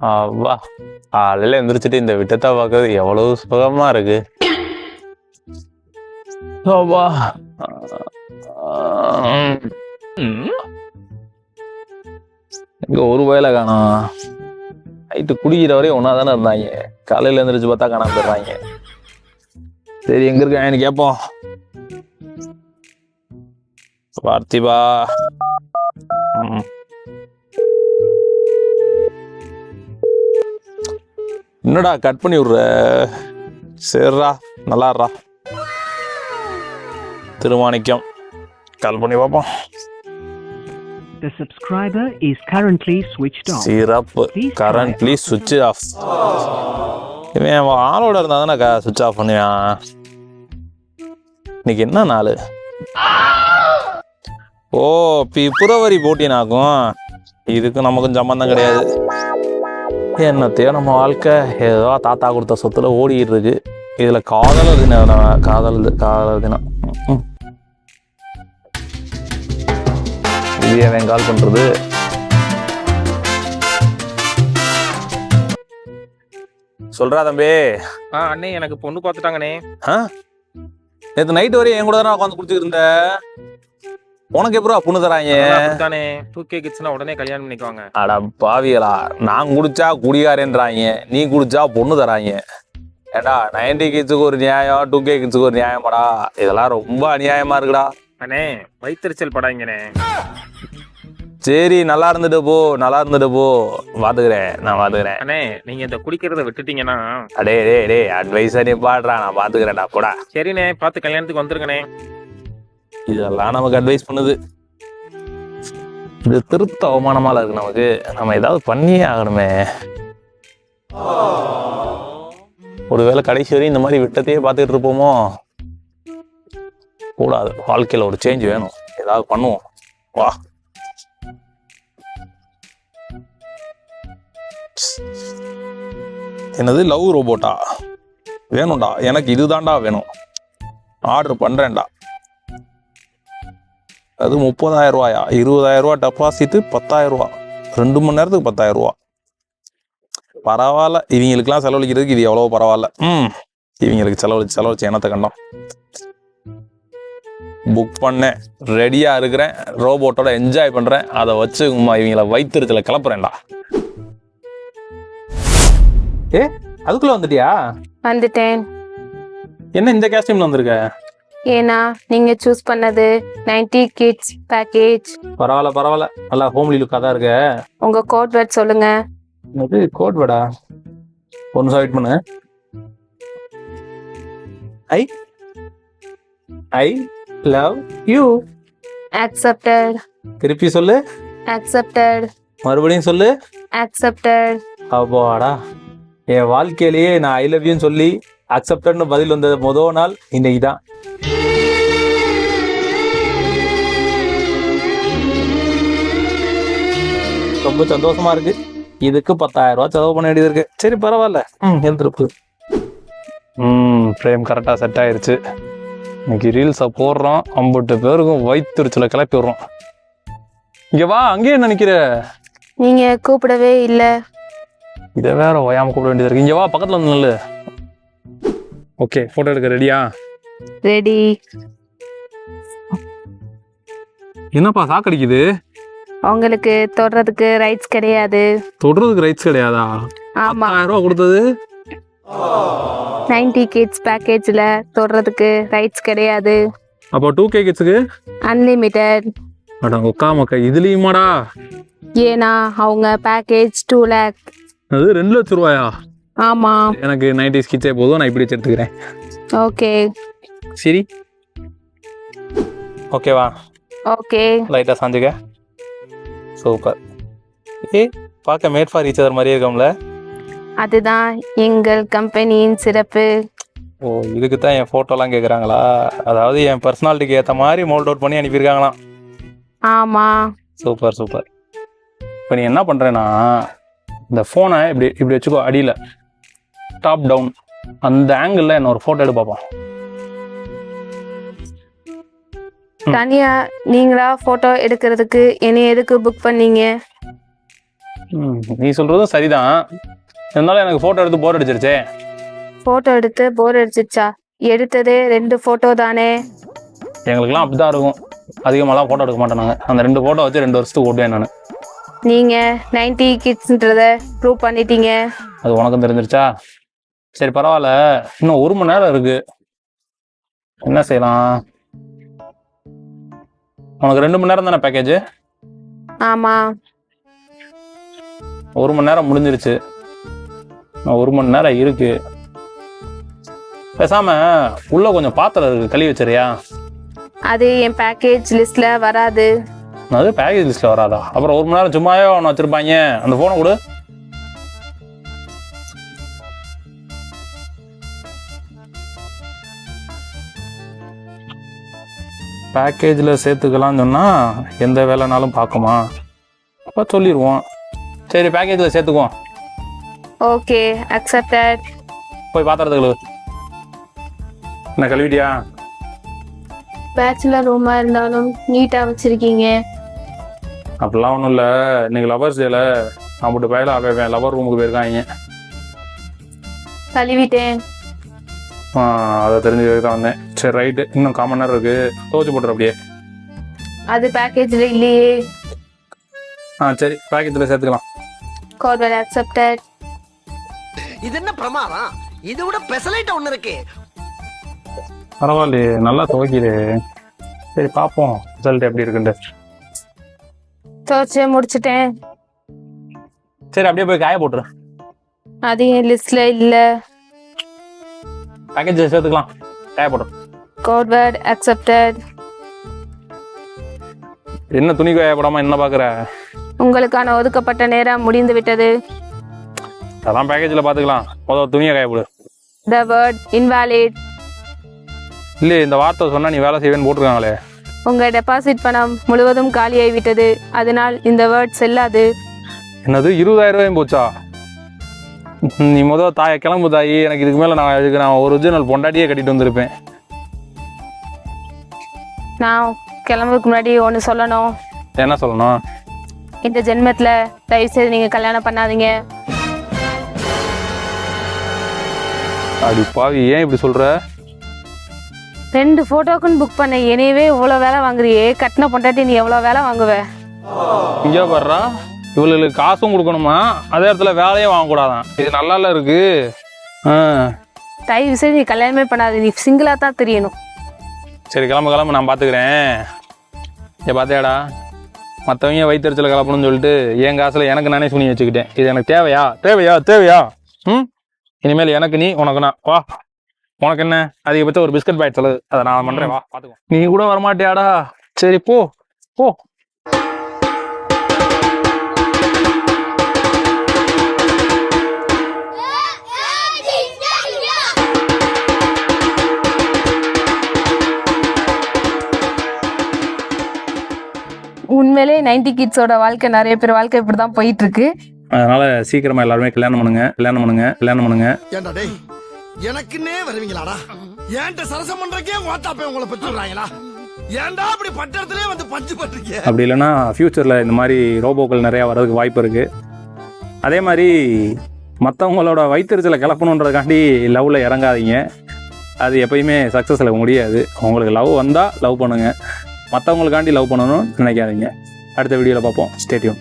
அவ்வா காலையில எந்திரிச்சிட்டு இந்த விட்டத்தை பார்க்கறது எவ்வளவு சுகமா இருக்கு. இங்க ஒரு வயலை காணும். நைட்டு குடிக்கிற வரையும் ஒன்னா தானே இருந்தாங்க. காலையில எந்திரிச்சு பார்த்தா காணாம போயிடுறாங்க. சரி எங்க இருக்காங்கன்னு கேட்போம். பார்த்திபா. ம். என்னடா கட் பண்ணி விடுற? சரிடா நல்லாடுறா. திருமாணிக்கம் கால் பண்ணி பார்ப்போம் The subscriber is currently switched off. சிறப்பு. கரண்ட்லி சுவிட்ச் ஆஃப் இவன் ஆளோட இருந்தா தானே சுவிட்ச் ஆஃப் பண்ணுவான். இன்னைக்கு என்ன நாள்? ஓ பிப்ரவரி போட்டினாக்கும் இதுக்கு நமக்கும் சம்மந்தம் கிடையாது. என்னத்தையோ நம்ம வாழ்க்கை ஏதோ தாத்தா கொடுத்த சொத்துல ஓடிட்டு இருக்கு இதுல காதலர் தினம் காதல் காதலர் தினம். இது அவன் கால் பண்றது? சொல்றா தம்பி. ஆ அண்ணே எனக்கு பொண்ணு பார்த்துட்டாங்கண்ணே ஆ? நேற்று நைட் வரையும் என் கூட தானே உட்காந்து குடிச்சிட்டு உனக்கு எப்படா பொண்ணு தராங்க? தானே டூ கே கிட்ஸ்னா உடனே கல்யாணம் பண்ணிக்குவாங்க. அட பாவிகளா நான் குடிச்சா குடிகாரன்றாங்க நீ குடிச்சா பொண்ணு தராங்க. ஏடா நைன்டி கிட்ஸுக்கு ஒரு நியாயம் டூ கே கிட்ஸுக்கு ஒரு நியாயமாடா? இதெல்லாம் ரொம்ப அநியாயமா இருக்குடா. அண்ணே வயிற்றுச்சல் படாங்கண்ணே சரி நல்லா இருந்துட்டு போ நல்லா இருந்துட்டு போ. பாத்துக்கிறேன் நான் பாத்துக்கிறேன். அண்ணே நீங்க இந்த குடிக்கிறத விட்டுட்டீங்கன்னா. அடே டே டே அட்வைஸா நீ பாடுறா நான் பாத்துக்கிறேன்டா போடா. சரிண்ணே பார்த்து கல்யாணத்துக்கு வந்துருங்கண்ணே. இதெல்லாம் நமக்கு அட்வைஸ் பண்ணுது. இது திருத்த அவமானமால இருக்கு நமக்கு. நம்ம ஏதாவது பண்ணியே ஆகணுமே. ஒருவேளை கடைசி வரையும் இந்த மாதிரி விட்டத்தையே பார்த்துட்டு இருப்போமோ? கூடாது. வாழ்க்கையில் ஒரு சேஞ்ச் வேணும். ஏதாவது பண்ணுவோம். வா. என்னது? லவ் ரோபோட்டா வேணும்டா. எனக்கு இதுதான்டா வேணும். ஆர்டர் பண்ணுறேன்டா அது முப்பதாயிரம் ரூபாயா? இருபதாயிரம் ரூபா டெபாசிட்டு பத்தாயிரம் ரூபா. ரெண்டு மணி நேரத்துக்கு பத்தாயிரம் ரூபா. பரவாயில்ல. இவங்களுக்குலாம் செலவழிக்கிறதுக்கு இது எவ்வளோ பரவாயில்ல. ம். இவங்களுக்கு செலவழிச்சு செலவழிச்சு என்னத்தை கண்டோம்? புக் பண்ணேன். ரெடியா இருக்கிறேன். ரோபோட்டோட என்ஜாய் பண்றேன். அதை வச்சு இவங்கள வைத்திருச்சல கிளப்புறேன்டா. ஏ அதுக்குள்ள வந்துட்டியா? வந்துட்டேன். என்ன இந்த கேஸ்டியூம்ல வந்திருக்க? ஏன்னா நீங்க சூஸ் பண்ணது 90 கிட்ஸ் பேக்கேஜ் பரவாயில்ல பரவாயில்ல. நல்லா ஹோம்லி லுக்காக தான் இருக்க. உங்க கோட் வேர்ட் சொல்லுங்க. இது கோட் வேடா ஒரு நிமிஷம் வெயிட் பண்ணு. I I love you accepted. திருப்பி சொல்லு. Accepted. மறுபடியும் சொல்லு. Accepted. அப்பாடா. என் வாழ்க்கையிலேயே நான் ஐ லவ் யூன்னு சொல்லி அக்செப்டட்னு பதில் வந்தது முதல் நாள் இன்னைக்கு தான் ரொம்ப சந்தோஷமா இருக்கு. இதுக்கு பத்தாயிரம் ரூபாய் செலவு பண்ண வேண்டியது இருக்கு சரி பரவாயில்ல. ம் எழுந்திருப்பு. ம் ஃப்ரேம் கரெக்டாக செட் ஆயிருச்சு. இன்னைக்கு ரீல்ஸை போடுறோம். ஐம்பட்டு பேருக்கும் வயிற்றுச்சலை கிளப்பி விடுறோம். இங்க வா அங்கேயே என்ன நிக்கிற? நீங்க கூப்பிடவே இல்ல. இதை வேற ஓயாம கூப்பிட வேண்டியது இருக்கு. இங்க வா பக்கத்துல வந்து நல்லு. ஓகே போட்டோ எடுக்க ரெடியா ரெடி என்னப்பா சாக்கடிக்குது உங்களுக்கு தொடுறதுக்கு ரைட்ஸ் கிடையாது. தொடுறதுக்கு ரைட்ஸ் கிடையாதா? ஆமா. ஆயிரம் ரூபா கொடுத்தது? 90 கிட்ஸ் பேக்கேஜ்ல தொடுறதுக்கு ரைட்ஸ் கிடையாது. அப்போ டூ கே கிட்ஸுக்கு அன்லிமிட்டெட் அட உக்கா மக்கா இதுலயுமாடா? ஏன்னா அவங்க பேக்கேஜ் டூ லேக் அது ரெண்டு லட்சம் ரூபாயா? ஆமா. எனக்கு நைன்டி ஸ்கிட்ஸே போதும் நான் இப்படி வச்சு எடுத்துக்கிறேன் ஓகே சரி ஓகேவா ஓகே லைட்டாக சாஞ்சுக்க. சூப்பர். ஏ பார்க்க மேட் ஃபார் ஈச் அதர் மாதிரியே இருக்கோம்ல? அதுதான் எங்கள் கம்பெனியின் சிறப்பு. ஓ இதுக்கு தான் என் ஃபோட்டோலாம் கேட்குறாங்களா அதாவது என் பர்சனாலிட்டிக்கு ஏற்ற மாதிரி மோல்ட் அவுட் பண்ணி அனுப்பியிருக்காங்களாம். ஆமா. Super super. இப்போ நீ என்ன பண்ணுறேன்னா இந்த ஃபோனை இப்படி இப்படி வச்சுக்கோ அடியில். டாப் டவுன் அந்த ஆங்கிளில் என்ன ஒரு ஃபோட்டோ ம். தனியா நீங்களா போட்டோ எடுக்கிறதுக்கு? என்னை எதுக்கு புக் பண்ணீங்க? நீ சொல்றதும் சரிதான். இருந்தாலும் எனக்கு போட்டோ எடுத்து போர் அடிச்சிருச்சே. போட்டோ எடுத்து போர் அடிச்சிச்சா எடுத்ததே ரெண்டு போட்டோ தானே? எங்களுக்குலாம் அப்படிதான் இருக்கும். அதிகமாலாம் போட்டோ எடுக்க மாட்டோம் நாங்க. அந்த ரெண்டு போட்டோ வச்சு ரெண்டு வருஷத்துக்கு ஓட்டுவேன் நான். நீங்க நைன்டி கிட்ஸ்ன்றத ப்ரூவ் பண்ணிட்டீங்க. அது உனக்கும் தெரிஞ்சிருச்சா? சரி பரவாயில்ல. இன்னும் ஒரு மணி நேரம் இருக்கு. என்ன செய்யலாம்? உனக்கு ரெண்டு மணி நேரம் தானே பேக்கேஜ் ஆமா. ஒரு மணி நேரம் முடிஞ்சிருச்சு. ஒரு மணி நேரம் இருக்கு. பேசாம உள்ள கொஞ்சம் பாத்திரம் இருக்கு கழுவி வச்சிரியா அது என் பேக்கேஜ் லிஸ்ட்ல வராது. அது பேக்கேஜ் லிஸ்ட்ல வராதா? அப்புறம் ஒரு மணி நேரம் சும்மாவே ஒன்று வச்சிருப்பாங்க. அந்த போனை கொடு. பேக்கேஜில் சேர்த்துக்கலாம்னு சொன்னால் எந்த வேலைனாலும் பார்க்குமா? அப்போ சொல்லிடுவோம் சரி பேக்கேஜில் சேர்த்துக்குவோம். ஓகே அக்செப்டட் போய் பாத்திரத்தை கழுவு. என்ன கழுவிட்டியா? பேச்சுலர் ரூமா இருந்தாலும் நீட்டா வச்சிருக்கீங்க. அப்படிலாம் ஒன்றும் இல்லை. இன்னைக்கு லவர்ஸ் டேல நான் மட்டும் பயில அவன் லவர் ரூமுக்கு போயிருக்காங்க. கழுவிட்டேன். அதை தெரிஞ்சுக்கிறதுக்கு தான் வந்தேன். சரி ரைட்டு இன்னும் காமன் நேரம் இருக்கு. துவச்சி போட்டுரு அப்படியே. அது பேக்கேஜ்ல இல்லையே. ஆ சரி. பேக்கெட்டில் சேர்த்துக்கலாம். கோட் அக்செப்டட் இது என்ன பிரமாதம்? இது விட பெசலைட் ஒண்ணு இருக்கு. பரவாயில்லையே. நல்லா துவைக்குது. சரி பார்ப்போம் ரிசல்ட் எப்படி இருக்குன்ட்டு. துவச்சு முடிச்சிட்டேன். சரி அப்படியே போய் காய போட்டுரு. அது என் லிஸ்ட்ல இல்ல. பேக்கேஜ் சேர்த்துக்கலாம். காய போட்டுரு. வேர்ட் அக்செப்டட் என்ன துணி காய போடாம என்ன பார்க்குற உங்களுக்கான ஒதுக்கப்பட்ட நேரம் முடிந்து விட்டது அதெல்லாம் பேக்கேஜில் பார்த்துக்கலாம் முதல்ல துணியை காய போடு த வேர்ட் இன்வாலிட் இல்லையே இந்த வார்த்தை சொன்னா நீ வேலை செய்வேன்னு போட்டிருக்காங்களே. உங்க டெபாசிட் பணம் முழுவதும் காலியாகி விட்டது அதனால் இந்த வேர்ட் செல்லாது. என்னது இருபதாயிரம் ரூபாயும் போச்சா? நீ முதல் தாயை கிளம்பு தாயி. எனக்கு இதுக்கு மேலே நான் இதுக்கு நான் ஒரிஜினல் பொண்டாட்டியே கட்டிட்டு வந்திருப்பேன். நான் கிளம்புறதுக்கு முன்னாடி ஒன்று சொல்லணும். என்ன சொல்லணும்? இந்த ஜென்மத்தில் தயவு செய்து நீங்கள் கல்யாணம் பண்ணாதீங்க. அடி பாவி ஏன் இப்படி சொல்ற? ரெண்டு ஃபோட்டோக்குன்னு புக் பண்ண என்னையவே இவ்வளோ வேலை வாங்குறியே? கட்டின பொண்டாட்டி நீ எவ்வளோ வேலை வாங்குவ? இங்கே வர்றா இவளுக்கு காசும் கொடுக்கணுமா? அதே இடத்துல வேலையும் வாங்கக்கூடாதான். இது நல்லா இருக்கு. ஆ. தயவு செய்து நீ கல்யாணமே பண்ணாத நீ சிங்கிளாக தான் தெரியணும். சரி கிளம்ப கிளம்ப நான் பார்த்துக்கிறேன் இதை பார்த்தியாடா? மற்றவங்க வயிற்றுச்சல கிளப்பணும்னு சொல்லிட்டு என் காசில் எனக்கு நானே சுனி வச்சுக்கிட்டேன். இது எனக்கு தேவையா? தேவையா? தேவையா? ம்? இனிமேல் எனக்கு நீ உனக்கு நான். வா. உனக்கு என்ன? அதிகபட்சம் ஒரு பிஸ்கட் பாக்கெட் செலவு அதை நான் பண்ணுறேன் வா பார்த்துக்கோ நீ கூட வரமாட்டியாடா? சரி போ. போ. உண்மையிலே நைன்டி கிட்ஸோட வாழ்க்கை நிறைய பேர் வாழ்க்கை இப்படி தான் போயிட்டு இருக்கு அதனால சீக்கிரமா எல்லாருமே கல்யாணம் பண்ணுங்க கல்யாணம் பண்ணுங்க கல்யாணம் பண்ணுங்க. ஏண்டா டேய் எனக்குன்னே வருவீங்களாடா? ஏன்ட்ட சரசம் பண்றக்கே ஓட்டாப்பே உங்களை பெற்றுறாங்களா ஏன்டா அப்படி பட்டத்திலே வந்து பஞ்சு பண்றீங்க அப்படி இல்லைன்னா ஃப்யூச்சரில் இந்த மாதிரி ரோபோக்கள் நிறையா வர்றதுக்கு வாய்ப்பு இருக்குது அதே மாதிரி மற்றவங்களோட வயிற்றுச்சலை கிளப்பணுன்றதுக்காண்டி லவ்வில் இறங்காதீங்க. அது எப்பயுமே சக்ஸஸில் முடியாது. உங்களுக்கு லவ் வந்தால் லவ் பண்ணுங்கள் மற்றவங்களுக்காண்டி லவ் பண்ணணும்னு நினைக்காதீங்க. அடுத்த வீடியோவில் பார்ப்போம். ஸ்டேடியம்